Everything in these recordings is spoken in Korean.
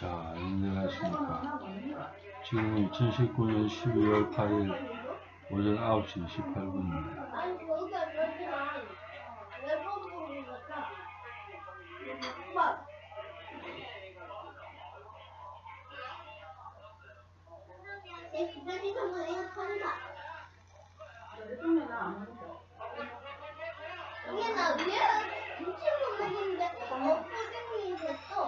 자, 안녕하십니까. 지금은 2019년 12월 8일 오전 9시 28분입니다. 아니 거기가 그렇지만 왜 뽑는 거야? 오빠 내 기다리 정도 이거 터진다 이게 나 위에 무침도 먹는데 어 포장이 됐어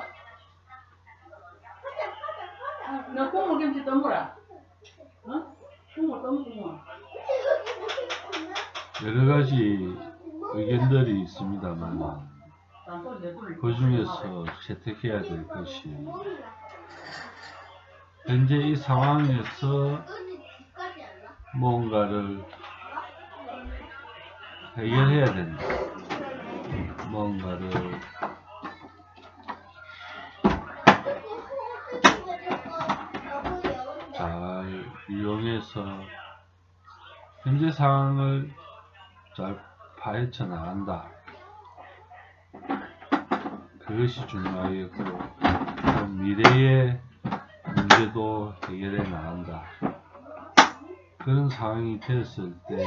파자 파자 파자 어? 국물 떠먹고. 여러 가지 의견들이 있습니다만, 그 중에서 채택해야 될 것이, 현재 이 상황에서 뭔가를 해결해야 된다. 뭔가를 잘 이용해서 현재 상황을 잘 파헤쳐 나간다. 그것이 중요하겠고 또 미래의 문제도 해결해 나간다. 그런 상황이 됐을 때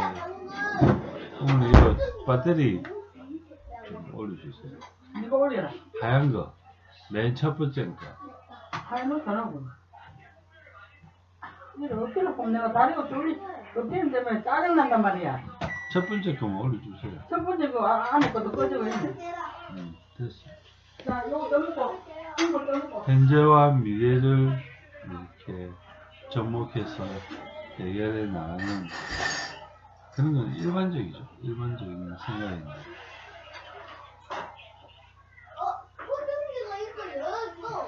오늘 이거 배터리 좀 올려주세요. 이거 올려라. 하얀 거, 맨 첫 번째 거. 하얀 거 하고. 어깨를 꼭 내가 다리가 졸리, 어깨는 때문에 짜증난단 말이야. 첫 번째 거만 올려주세요. 첫 번째 그 아- 안에 것도 꺼지고 있네. 음, 됐어. 자, 요거 떠먹고, 국물 떠먹고. 현재와 미래를 이렇게 접목해서 해결해 나가는 그런 건 일반적이죠. 일반적인 생각입니다.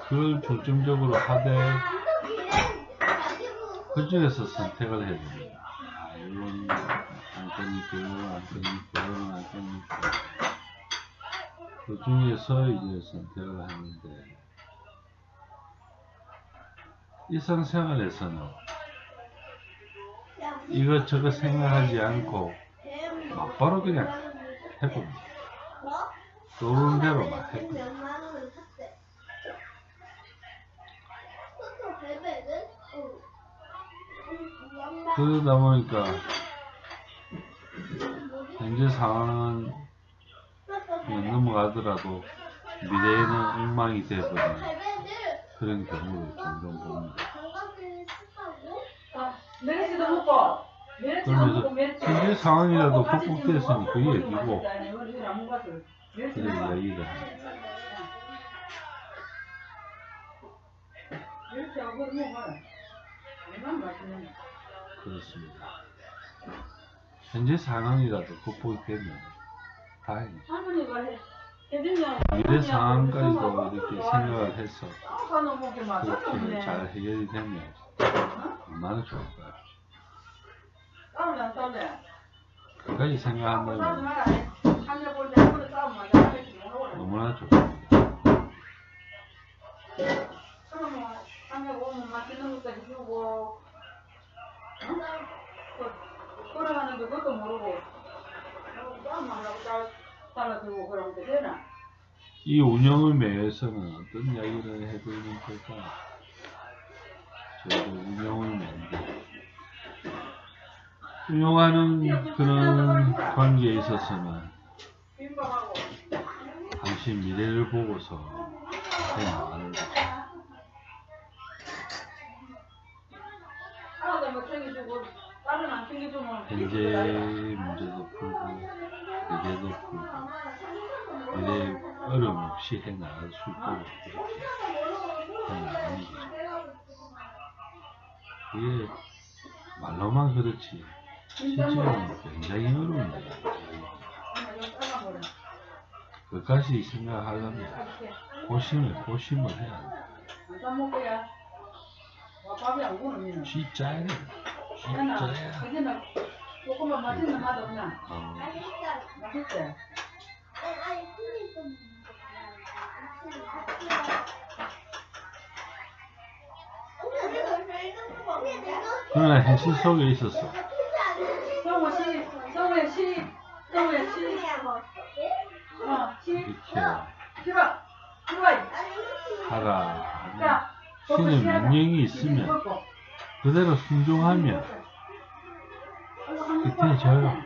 그걸 중점적으로 하되 그 중에서 선택을 해야 됩니다. 아, 이건 안 이건 안 이건 안 꺼니까. 그 중에서 이제 선택을 하는데, 일상생활에서는 이것저것 생각하지 않고 막바로 그냥 해봅니다. 떠오르는 대로 막 해봅니다. 그러다 보니까 현재 상황은 넘어가더라도 미래에는 엉망이 되어버리는 그런 경우를 종종 봅니다. 그러면서. 현재 상황이라도 같이 극복됐으니 그 얘기고 그런. 이야기가 합니다. 그렇습니다. 현재 상황이라도 극복이 되면 다행이죠. 미래 상황까지도 이렇게 생각을 해서. 그렇게 잘 해결이 되면 얼마나 좋을까요? 그까지 생각한다면 먹어라. 너무나 좋습니다. 그러면 한여 오면 맛있는 것도 해주고. 응? 그- 걸어가는데 그것도 모르고. 잘라주고 그러면 되나? 이 운영을 매해서는 어떤 이야기를 해드리는 걸까? 저희도 운영을 매는데 운영하는 그런 관계에 있어서는. 당신 미래를 보고서 해나가는 거죠. 챙겨주고 안 챙겨주면 현재 문제도 풀고 미래도 풀고 미래에 어려움 없이 해나갈 수 있도록 그렇게 해나가는 거죠. 그게 말로만 그렇지 실제로는 굉장히 어려운 일이에요. 그까지 생각하려면 고심을 고심을 해야 돼. 안 구우면. 진짜야 돼. 하나, 진짜야. 그게는 조금만 맛있는 맛 없나? 어, 맛있대. 그러나 현실 속에 있어서 성우 성우의 성우의 어. 하라. 자, 신의 명령이 있으면 그대로 순종하면 그때 져요.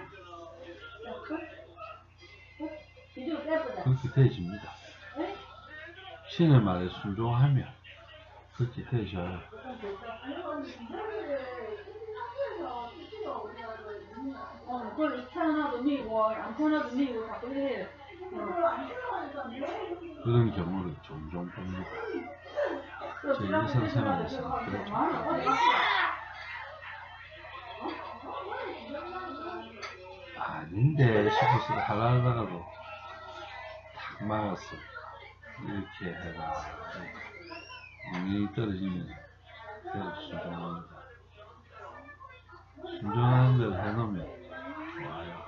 그렇게 되집니다. 신의 말에 순종하면 자꾸 해. 그런 경우를 종종 봅니다. 제 일상생활에서 그렇죠. 아닌데 싶어서 하려다가도 탁 막았어. 이렇게 해라. 명령이 떨어지면 그대로 순종합니다. 순종하는 대로 해놓으면 좋아요.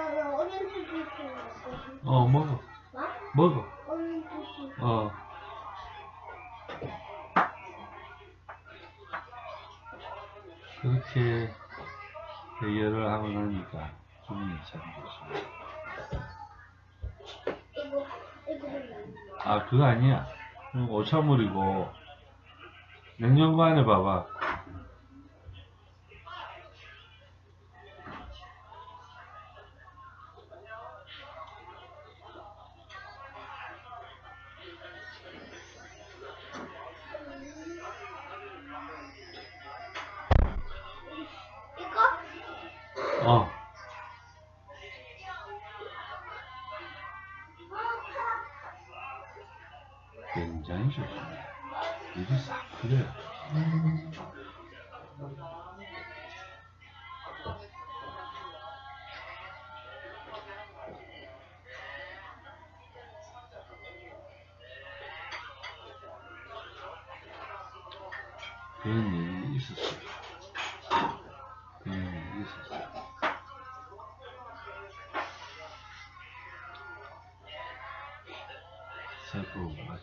아빠 오렌지 주스 먹고 어 먹어 싶어? 먹어 오렌지 주스. 어 그렇게 해결을 하고 나니까 기분이 참 좋습니다. 이거 이거 아 그거 아니야 응, 오차물이고 냉장고 안에 봐봐 이거 어 굉장히 좋습니다 일이 싹 풀려요 再给我玩